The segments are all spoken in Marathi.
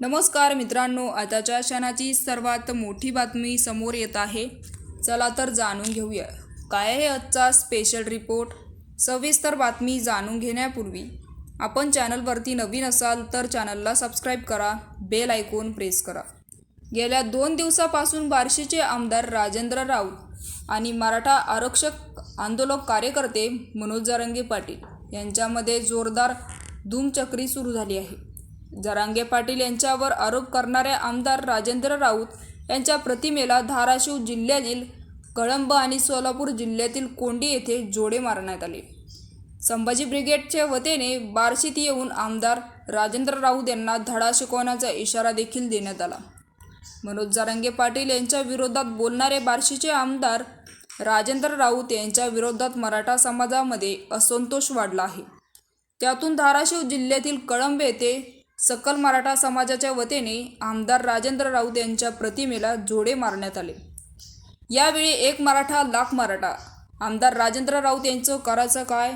नमस्कार मित्रांनो आताच्या क्षणाची सर्वात मोठी बातमी समोर येत आहे. चला तर जाणून घेऊया. काय आहे आजचा स्पेशल रिपोर्ट सविस्तर बातमी जाणून घेण्यापूर्वी आपण चॅनलवरती नवीन असाल तर चॅनलला सबस्क्राईब करा बेल आयकॉन प्रेस करा. गेल्या दोन दिवसापासून बार्शीचे आमदार राजेंद्र राऊत आणि मराठा आरक्षक आंदोलक कार्यकर्ते मनोज जरंगे पाटील यांच्यामध्ये जोरदार धूमचक्री सुरू झाली आहे. जरांगे पाटील यांच्यावर आरोप करणारे आमदार राजेंद्र राऊत यांच्या प्रतिमेला धाराशिव जिल्ह्यातील कळंब आणि सोलापूर जिल्ह्यातील कोंडी येथे जोडे मारण्यात आले. संभाजी ब्रिगेडच्या वतीने बार्शीत येऊन आमदार राजेंद्र राऊत यांना धडा शिकवण्याचा इशारा देखील देण्यात आला. मनोज जारंगे पाटील यांच्या विरोधात बोलणारे बार्शीचे आमदार राजेंद्र राऊत यांच्या विरोधात मराठा समाजामध्ये असंतोष वाढला आहे. त्यातून धाराशिव जिल्ह्यातील कळंब येथे सकल मराठा समाजाच्या वतीने आमदार राजेंद्र राऊत यांच्या प्रतिमेला जोडे मारण्यात आले. यावेळी एक मराठा लाख मराठा. आमदार राजेंद्र राऊत यांचं करायचं काय?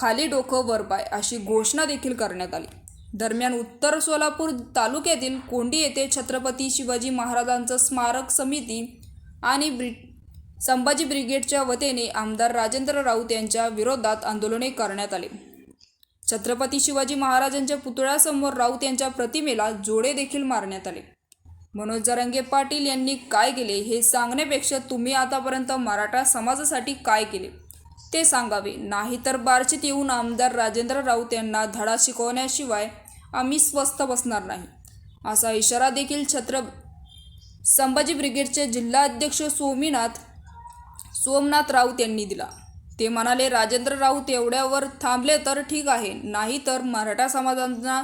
खाली डोकं वर पाय अशी घोषणा देखील करण्यात आली. दरम्यान उत्तर सोलापूर तालुक्यातील कोंडी येथे छत्रपती शिवाजी महाराजांचं स्मारक समिती आणि ब्रि संभाजी ब्रिगेडच्या वतीने आमदार राजेंद्र राऊत यांच्या विरोधात आंदोलने करण्यात आले. छत्रपती शिवाजी महाराजांच्या पुतळ्यासमोर राऊत यांच्या प्रतिमेला जोडे देखील मारण्यात आले. मनोज जरांगे पाटील यांनी काय केले हे सांगण्यापेक्षा तुम्ही आतापर्यंत मराठा समाजासाठी काय केले? ते सांगावे. नाहीतर बार्शीत येऊन आमदार राजेंद्र राऊत यांना धडा शिकवण्याशिवाय आम्ही स्वस्थ बसणार नाही. असा इशारा देखील छत्र संभाजी ब्रिगेडचे जिल्हाध्यक्ष सोमीनाथ सोमनाथ राऊत यांनी दिला. ते म्हणाले राजेंद्र राऊत एवढ्यावर थांबले तर ठीक आहे नाही तर मराठा समाजांना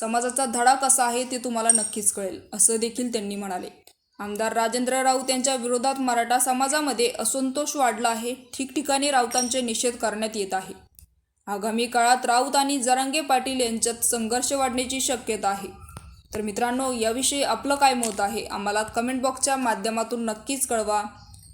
समाजाचा धडा कसा आहे ते तुम्हाला नक्कीच कळेल असं देखील त्यांनी म्हणाले. आमदार राजेंद्र राऊत यांच्या विरोधात मराठा समाजामध्ये असंतोष वाढला आहे. ठिकठिकाणी राऊतांचे निषेध करण्यात येत आहे. आगामी काळात राऊत आणि जरांगे पाटील यांच्यात संघर्ष वाढण्याची शक्यता आहे. तर मित्रांनो याविषयी आपलं काय मत आहे? आम्हाला कमेंट बॉक्सच्या माध्यमातून नक्कीच कळवा.